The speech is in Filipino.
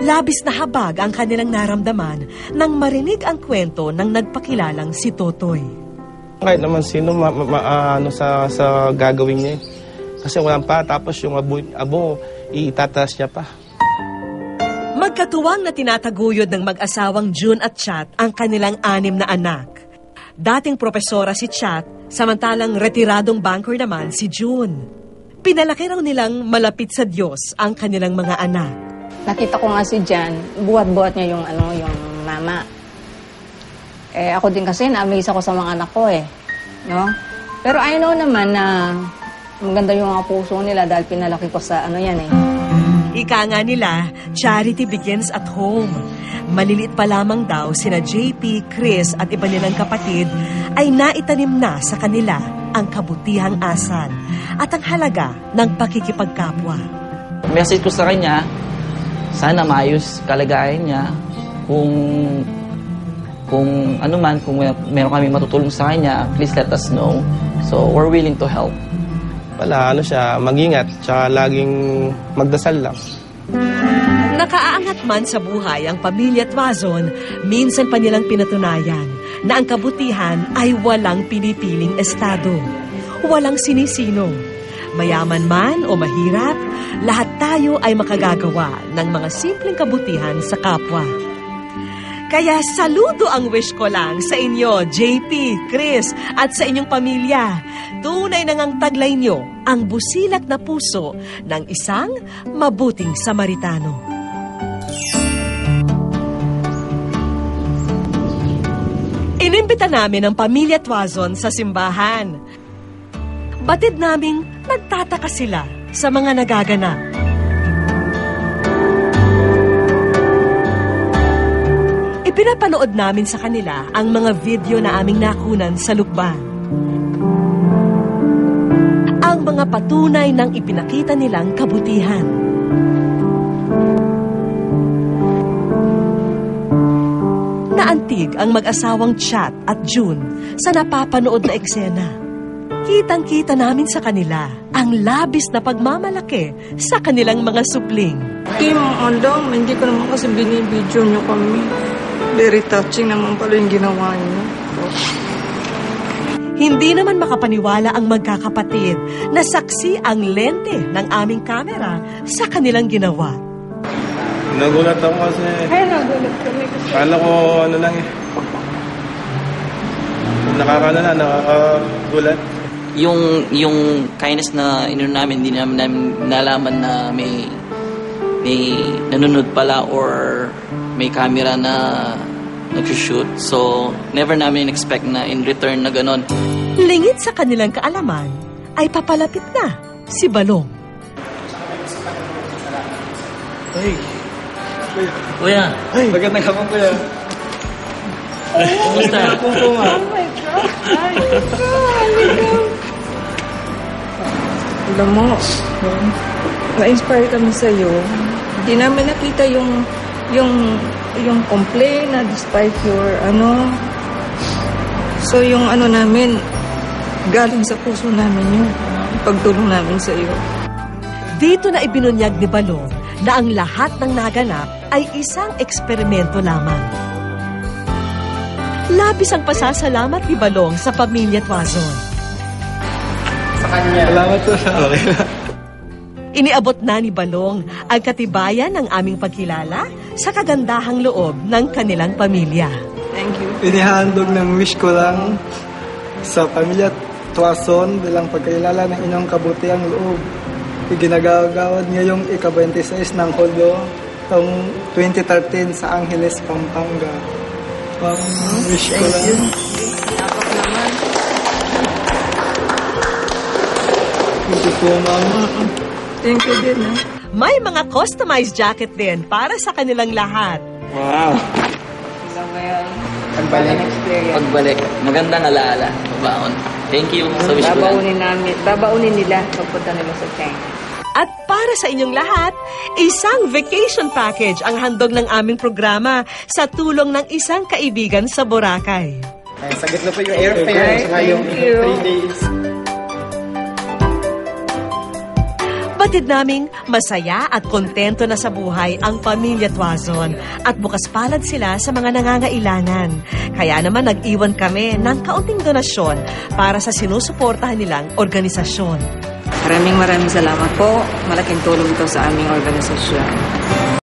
Labis na habag ang kanilang naramdaman nang marinig ang kwento ng nagpakilalang si Totoy. Kahit naman sino ma, ma- ma- ano sa sa gagawin niya. eh. Kasi wala pa tapos yung abo, abo itataas niya pa. Magkatuwang na tinataguyod ng mag-asawang June at Chat ang kanilang anim na anak. Dating propesora si Chat, samantalang retiradong banker naman si June. Pinalaki raw nilang malapit sa Diyos ang kanilang mga anak. Nakita ko nga si Jan, buhat-buhat niya yung ano, yung mama. Eh ako din kasi na-amaze ako sa mga anak ko eh. No? Pero I know naman na maganda yung mga puso nila dahil pinalaki ko sa ano yan eh. Ika nga nila, charity begins at home. Maliliit pa lamang daw sina JP, Chris at iba nilang kapatid ay naitanim na sa kanila ang kabutihang asal at ang halaga ng pakikipagkapwa. message ko sa kanya, sana maayos kalagayan niya. Kung kung ano man, kung may- meron kami matutulong sa kanya, please let us know. So, we're willing to help. Wala, ano siya, mag-ingat, tsaka laging magdasal lang. Nakaaangat man sa buhay ang pamilya Tuazon, minsan pa nilang pinatunayan na ang kabutihan ay walang pinipiling estado. Walang sinisino. Mayaman man o mahirap, lahat tayo ay makagagawa ng mga simpleng kabutihan sa kapwa. Kaya saludo ang wish ko lang sa inyo, JP, Chris, at sa inyong pamilya. Tunay na ngang taglay nyo ang busilak na puso ng isang mabuting Samaritano. Inimbita namin ang pamilya Tuazon sa simbahan. Batid naming nagtataka sila sa mga nagaganap. Ipinapanood namin sa kanila ang mga video na aming nakunan sa lukban. Ang mga patunay ng ipinakita nilang kabutihan. Naantig ang mag-asawang Chat at June sa napapanood na eksena. Kitang-kita namin sa kanila ang labis na pagmamalaki sa kanilang mga supling. Team Ondong, hindi ko naman kasi binibidyo nyo kami. Very touching naman pala yung ginawa nyo. Hindi naman makapaniwala ang magkakapatid na saksi ang lente ng aming kamera sa kanilang ginawa. Nagulat ako kasi, Ay, nagulat kami kasi. kala ko ano lang eh. Nakakano na, nakakagulat. Yung, yung kindness na inano namin, hindi namin, namin nalaman na may, may nanonood pala or may camera na nag-shoot. So, never namin expect na in return na ganon. Lingid sa kanilang kaalaman ay papalapit na si Balong. Kuya, Ay, magandang hapon kuya. kumusta? Oh my God! Ay, my God! Alam mo, na-inspire kami sa'yo. Hindi namin nakita yung yung yung complaint na despite your ano so yung ano namin galing sa puso namin yun pagtulong namin sa iyo Dito na ibinunyag ni Balong na ang lahat ng naganap ay isang eksperimento lamang. Labis ang pasasalamat ni Balong sa pamilya Tuazon. Salamat po sa okay. Iniabot na ni Balong ang katibayan ng aming pagkilala sa kagandahang loob ng kanilang pamilya. thank you Inihandog ng wish ko lang sa pamilya Tuason bilang pagkailala ng inyong kabutiang loob. Iginagagawad ngayong ika-26 ng Hulyo taong 2013 sa Angeles, Pampanga. Pang wish ko lang. Thank you po, ma'am. thank you din ha May mga customized jacket din para sa kanilang lahat. Wow. Pagbalik. Experience. Pagbalik, magandang alaala. Baon. Thank you sa wish ko lang. Babaunin namin, babaunin nila pagpunta nila sa China. At para sa inyong lahat, isang vacation package ang handog ng aming programa sa tulong ng isang kaibigan sa Boracay. Ay, sagot na po yung airfare. Thank you. days. Batid naming masaya at kontento na sa buhay ang pamilya Tuazon at bukas palad sila sa mga nangangailangan. Kaya naman nag-iwan kami ng kaunting donasyon para sa sinusuportahan nilang organisasyon. Maraming maraming salamat po. Malaking tulong ito sa aming organisasyon.